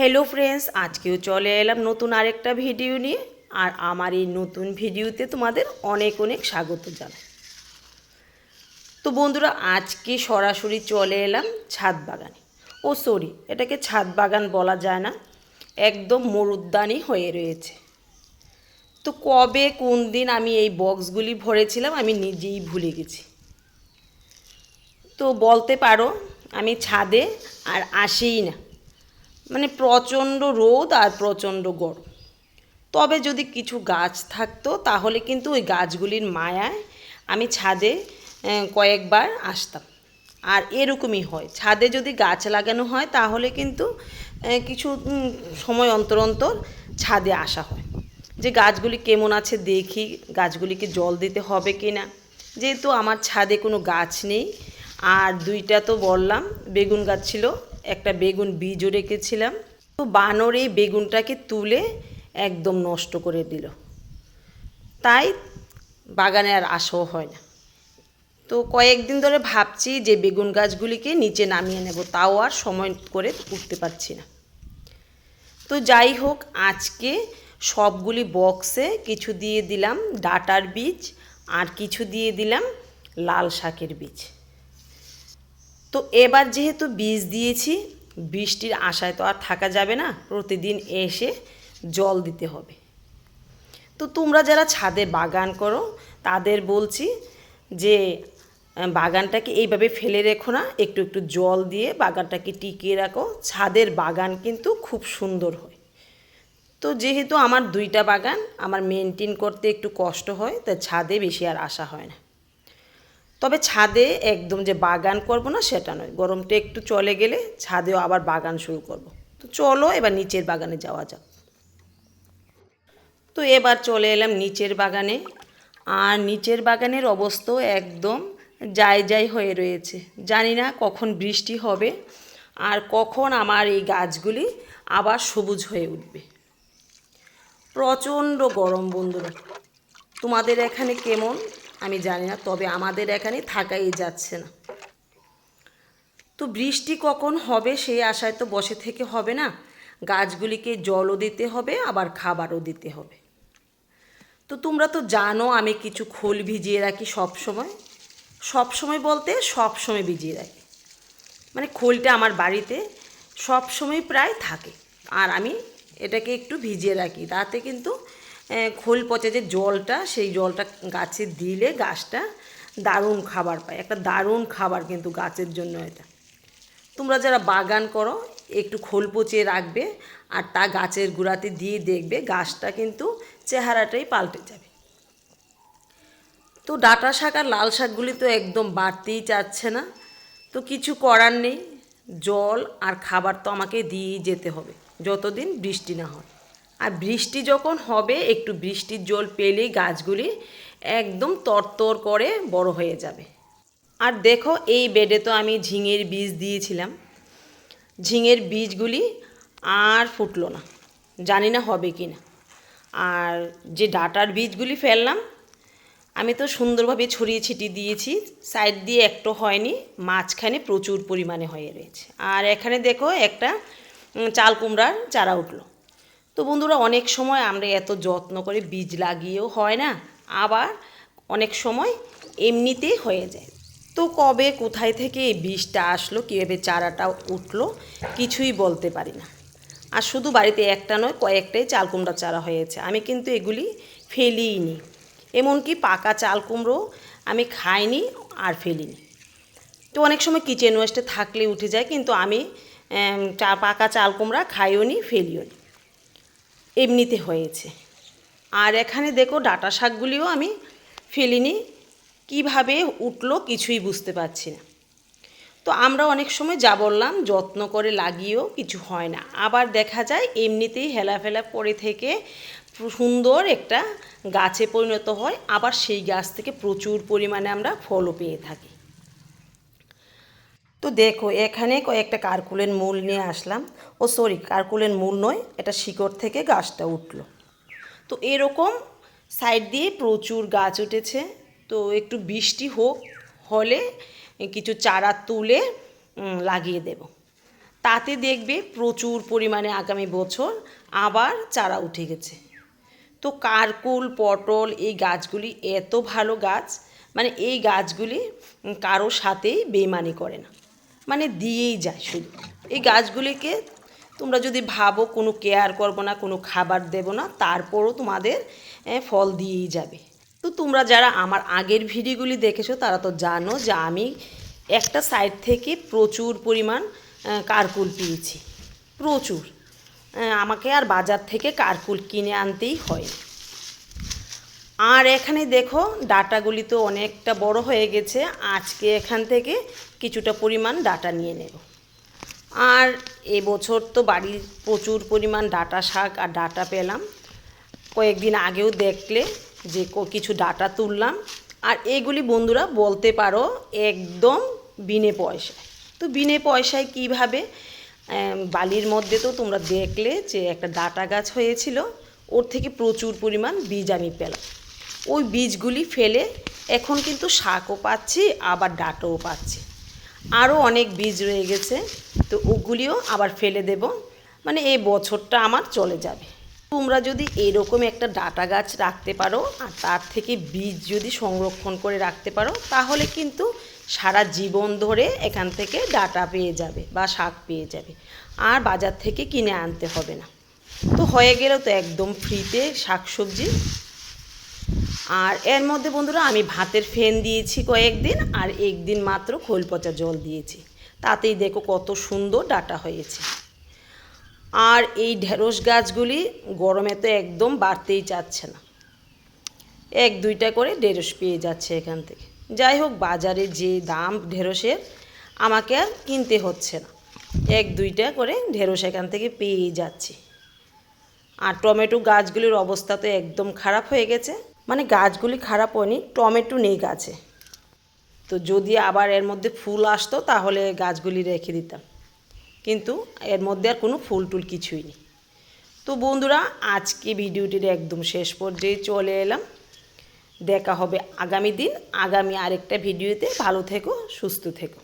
Hello friends আজকেও চলে এলাম নতুন আরেকটা ভিডিও নিয়ে, আর আমার এই নতুন ভিডিওতে তোমাদের অনেক অনেক স্বাগত জানাই। তো বন্ধুরা, আজকে সরাসরি চলে এলাম ছাদ বাগানে। ও সরি এটাকে ছাদ বাগান বলা যায় না, একদম মরুদ্যানই হয়ে রয়েছে। তো কবে, কোন দিন আমি এই বক্সগুলি ভরেছিলাম, আমি নিজেই ভুলে গেছি। তো বলতে পারো, আমি ছাদে আর আসিই না। মানে প্রচণ্ড রোদ আর প্রচণ্ড গরম। তবে যদি কিছু গাছ থাকতো, তাহলে কিন্তু ওই গাছগুলির মায়ায় আমি ছাদে কয়েকবার আসতাম। আর এরকমই হয়। ছাদে যদি গাছ লাগানো হয়, তাহলে কিন্তু কিছু সময় অন্তর অন্তর ছাদে আসা হয়। যে গাছগুলি কেমন আছে দেখি, গাছগুলিকে জল দিতে হবে কি না যেহেতু আমার ছাদে কোনো গাছ নেই, আর দুইটা তো বললাম, বেগুন গাছ ছিল একটা বেগুন বীজও রেখেছিলাম। তো বানর এই বেগুনটাকে তুলে একদম নষ্ট করে দিল। তাই বাগানে আর আসাও হয় না। তো কয়েকদিন ধরে ভাবছি যে বেগুন গাছগুলিকে নিচে নামিয়ে নেব, তাও আর সময় করে উঠতে পারছি না। তো যাই হোক, আজকে সবগুলি বক্সে কিছু দিয়ে দিলাম ডাটার বীজ আর কিছু দিয়ে দিলাম লাল শাকের বীজ। তো এবার যেহেতু বীজ দিয়েছি, বৃষ্টির আশায় তো আর থাকা যাবে না, প্রতিদিন এসে জল দিতে হবে। তো তোমরা যারা ছাদে বাগান করো, তাদের বলছি যে বাগানটাকে এইভাবে ফেলে রেখো না, একটু একটু জল দিয়ে বাগানটাকে টিকিয়ে রাখো। ছাদের বাগান কিন্তু খুব সুন্দর হয়। তো যেহেতু আমার দুইটা বাগান, আমার মেনটেন করতে একটু কষ্ট হয়, তাই ছাদে বেশি আর আসা হয় না। তবে ছাদে একদম যে বাগান করব না, সেটা নয়। গরমটা একটু চলে গেলে ছাদেও আবার বাগান শুরু করব। তো চলো এবার নিচের বাগানে যাওয়া যাক। তো এবার চলে এলাম নিচের বাগানে। আর নিচের বাগানের অবস্থাও একদম যাই যাই হয়ে রয়েছে। জানি না কখন বৃষ্টি হবে আর কখন আমার এই গাছগুলি আবার সবুজ হয়ে উঠবে। প্রচণ্ড গরম বন্ধুরা। তোমাদের এখানে কেমন? আমি জানি না, তবে আমাদের এখানে থাকাই যাচ্ছে না। তো বৃষ্টি কখন হবে সেই আশায় তো বসে থেকে হবে না। গাছগুলিকে জলও দিতে হবে, আবার খাবারও দিতে হবে। তো তোমরা তো জানো আমি কিছু খোল ভিজিয়ে রাখি সব সময় সব সময় বলতে সব সময় ভিজিয়ে রাখি। মানে খোলটা আমার বাড়িতে সব সময় প্রায় থাকে। আর আমি এটাকে একটু ভিজিয়ে রাখি, তাতে কিন্তু খোল পচে যে জলটা, সেই জলটা গাছে দিলে গাছটা দারুণ খাবার পায়। একটা দারুণ খাবার কিন্তু গাছের জন্য এটা। তোমরা যারা বাগান করো, একটু খোল পচিয়ে রাখবে আর তা গাছের গোড়াতে দিয়ে দেখবে গাছটা কিন্তু চেহারাটাই পাল্টে যাবে। তো ডাটা শাক আর লাল শাকগুলি তো একদম বাড়তেই চাচ্ছে না। তো কিছু করার নেই। জল আর খাবার তো আমাকে দিয়েই যেতে হবে, যতদিন বৃষ্টি না হয়। আর বৃষ্টি যখন হবে, একটু বৃষ্টির জল পেলেই গাছগুলি একদম তরতর করে বড় হয়ে যাবে। আর দেখো, এই বেডে তো আমি ঝিঙের বীজ দিয়েছিলাম। ঝিঙের বীজগুলি আর ফুটলো না, জানি না হবে কি না। আর যে ডাটার বীজগুলি ফেললাম, আমি তো সুন্দরভাবে ছড়িয়ে ছিটিয়ে দিয়েছি, সাইড দিয়ে একটু হয়নি, মাঝখানে প্রচুর পরিমাণে হয়ে রয়েছে। আর এখানে দেখো একটা চাল কুমড়ার চারা উঠল। তো বন্ধুরা, অনেক সময় আমরা এত যত্ন করে বীজ লাগিয়েও হয় না, আবার অনেক সময় এমনিতেই হয়ে যায়। তো কবে কোথায় থেকে এই বীজটা আসলো, কীভাবে চারাটা উঠল, কিছুই বলতে পারি না। আর শুধু বাড়িতে একটা নয়, কয়েকটাই চাল কুমড়া চারা হয়েছে। আমি কিন্তু এগুলি ফেলিই নি এমনকি পাকা চাল কুমড়ো আমি খাইনি আর ফেলিনি। তো অনেক সময় কিচেন ওয়েস্টে থাকলে উঠে যায়, কিন্তু আমি পাকা চাল কুমড়া খাইও নি ফেলিও নি এমনিতে হয়েছে। আর এখানে দেখো ডাটা শাকগুলিও আমি ফেলিনি। কীভাবে উঠল কিছুই বুঝতে পারছি না। তো আমরা অনেক সময় যা বললাম, যত্ন করে লাগিয়েও কিছু হয় না। আবার দেখা যায় এমনিতেই হেলাফেলা পড়ে থেকে সুন্দর একটা গাছে পরিণত হয়। আবার সেই গাছ থেকে প্রচুর পরিমাণে আমরা ফলও পেয়ে থাকি। তো দেখো, এখানে কয়েকটা কারকুলের মূল নিয়ে আসলাম। ও সরি, কারকুলের মূল নয়, এটা শিকড় থেকে গাছটা উঠল। তো এরকম সাইড দিয়ে প্রচুর গাছ উঠেছে। তো একটু বৃষ্টি হোক, হলে কিছু চারা তুলে লাগিয়ে দেব। তাতে দেখবে প্রচুর পরিমাণে আগামী বছর আবার চারা উঠে গেছে। তো কারকুল, পটল এই গাছগুলি এত ভালো গাছ মানে এই গাছগুলি কারোর সাথেই বেমানি করে না। মানে দিয়েই যায় শুধু। এই গাছগুলিকে তোমরা যদি ভাবো কোনো কেয়ার করব না, কোনো খাবার দেবো না, তারপরও তোমাদের ফল দিয়েই যাবে। তো তোমরা যারা আমার আগের ভিডিওগুলি দেখেছ, তারা তো জানো যে আমি একটা সাইড থেকে প্রচুর পরিমাণ কারকুল পেয়েছি। প্রচুর। আমাকে আর বাজার থেকে কারকুল কিনে আনতেই হয়। আর এখানে দেখো, ডাটাগুলি তো অনেকটা বড় হয়ে গেছে। আজকে এখান থেকে কিছুটা পরিমাণ ডাটা নিয়ে নেব। আর এবছর তো বাড়ির প্রচুর পরিমাণ ডাটা শাক আর ডাটা পেলাম। কয়েকদিন আগেও দেখলে যে কিছু ডাটা তুললাম। আর এগুলি বন্ধুরা বলতে পারো, একদম বিনে পয়সায়। তো বিনে পয়সায় কীভাবে? বালির মধ্যে তো তোমরা দেখলে যে একটা ডাটা গাছ হয়েছিল, ওর থেকে প্রচুর পরিমাণ বীজ আমি পেলাম। ওই বীজগুলি ফেলে এখন কিন্তু শাকও পাচ্ছি, আবার ডাটাও পাচ্ছি। আরও অনেক বীজ রয়ে গেছে, তো ওগুলিও আবার ফেলে দেব। মানে এই বছরটা আমার চলে যাবে। তোমরা যদি এরকম একটা ডাটা গাছ রাখতে পারো, আর তার থেকে বীজ যদি সংরক্ষণ করে রাখতে পারো, তাহলে কিন্তু সারা জীবন ধরে এখান থেকে ডাটা পেয়ে যাবে বা শাক পেয়ে যাবে। আর বাজার থেকে কিনে আনতে হবে না। তো হয়ে গেলেও তো একদম ফ্রিতে শাকসবজি আর এর মধ্যে বন্ধুরা আমি ভাতের ফেন দিয়েছি কয়েকদিন, আর একদিন মাত্র খোল পচা জল দিয়েছি। তাতেই দেখো কত সুন্দর ডাটা হয়েছে। আর এই ঢেঁড়স গাছগুলি গরমে তো একদম বাড়তেই চাচ্ছে না। এক দুইটা করে ঢেঁড়স পেয়ে যাচ্ছে এখান থেকে। যাই হোক, বাজারে যে দাম ঢেঁড়সের, আমাকে আর কিনতে হচ্ছে না। এক দুইটা করে ঢেঁড়স এখান থেকে পেয়েই যাচ্ছি। আর টমেটো গাছগুলির অবস্থা তো একদম খারাপ হয়ে গেছে। মানে গাছগুলি খারাপ হয়নি, টমেটো নেই গাছে। তো যদি আবার এর মধ্যে ফুল আসতো তাহলে গাছগুলি রেখে দিতাম। কিন্তু এর মধ্যে আর কোনো ফুল টুল কিছুই নেই। তো বন্ধুরা, আজকে ভিডিওটির একদম শেষ পর্যায়ে চলে এলাম। দেখা হবে আগামী দিন। আগামী আরেকটা ভিডিওতে। ভালো থেকো, সুস্থ থেকো।